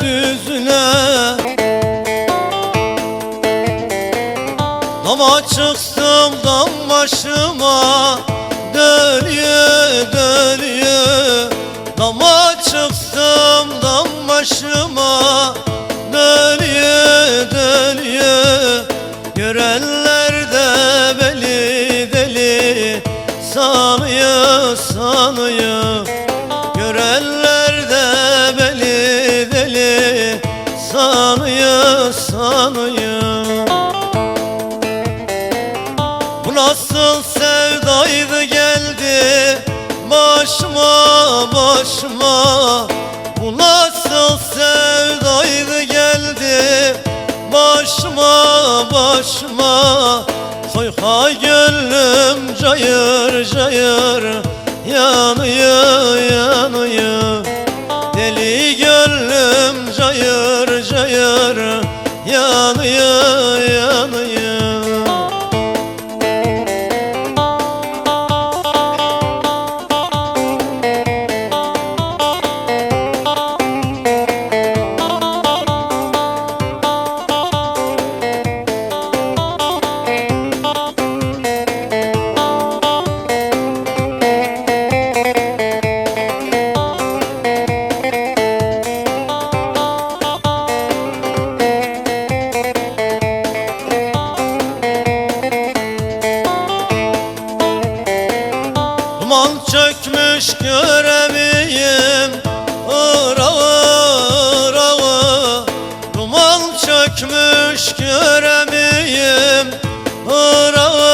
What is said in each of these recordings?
düzüne. Dama çıktım dam başıma Dölye dölye Dama çıktım dam başıma ha gönlüm cayır cayır yanıyor yanıyor. Deli gönlüm cayır cayır yanıyor çökmüş göremeyim Irağı irağı Duman çökmüş göremeyim Irağı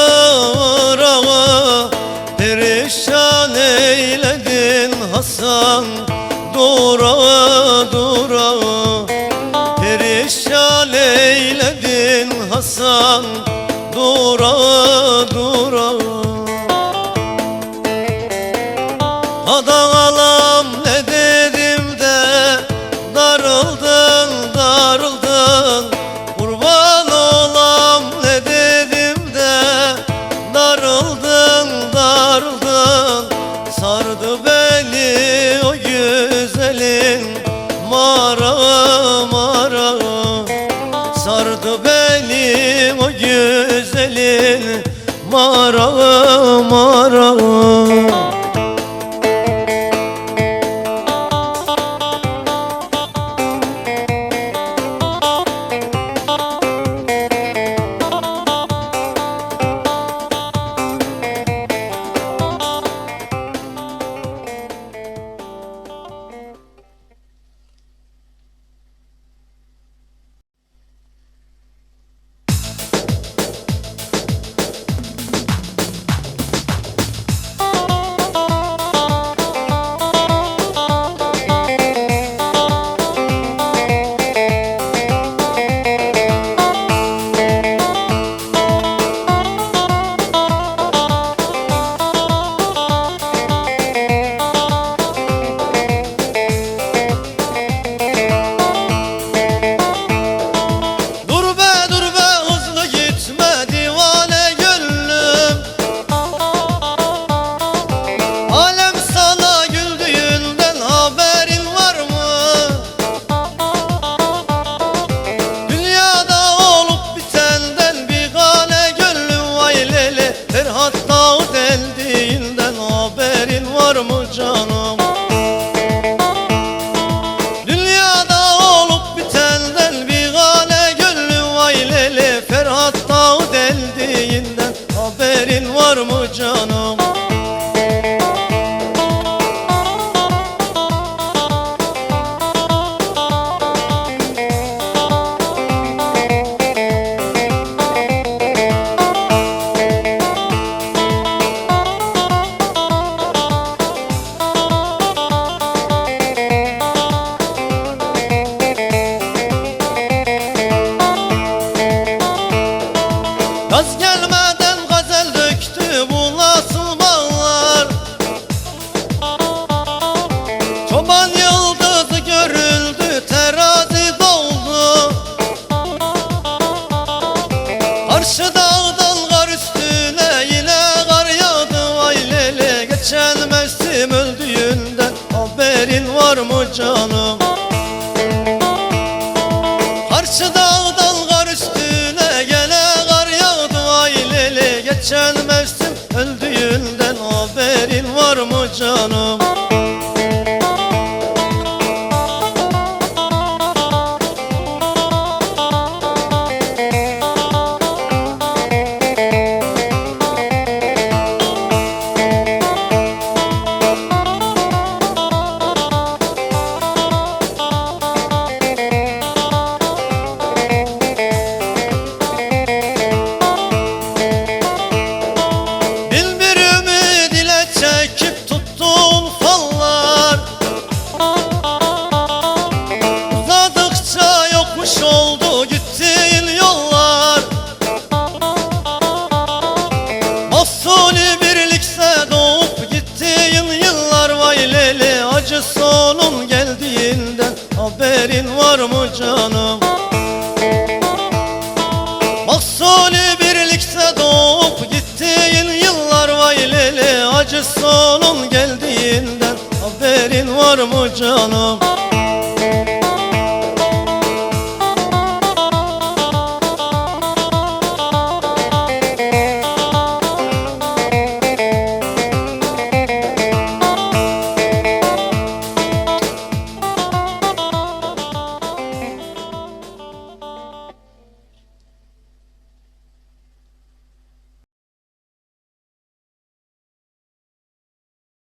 irağı Perişan eyledin Hasan. Durağı durağı Perişan eyledin Hasan. Durağı durağı beni o güzelin Marağı marağı var mı canım? Karşı dağdan kar üstüne yine kar yağdı. Vay lele geçen mevsim öldüğünden haberin var mı canım? Karşı dağdan kar üstüne gene kar yağdı. Geçen mevsim öldüğünden haberin var mı canım Yokmuş oldu gittiğin yollar. Mahsulü birlikse doğup gittiğin yıllar. Vay leli acı sonun geldiğinden Haberin var mı canım? Mahsulü birlikte doğup gittiğin yıllar. Vay leli acı sonun geldiğinden Haberin var mı canım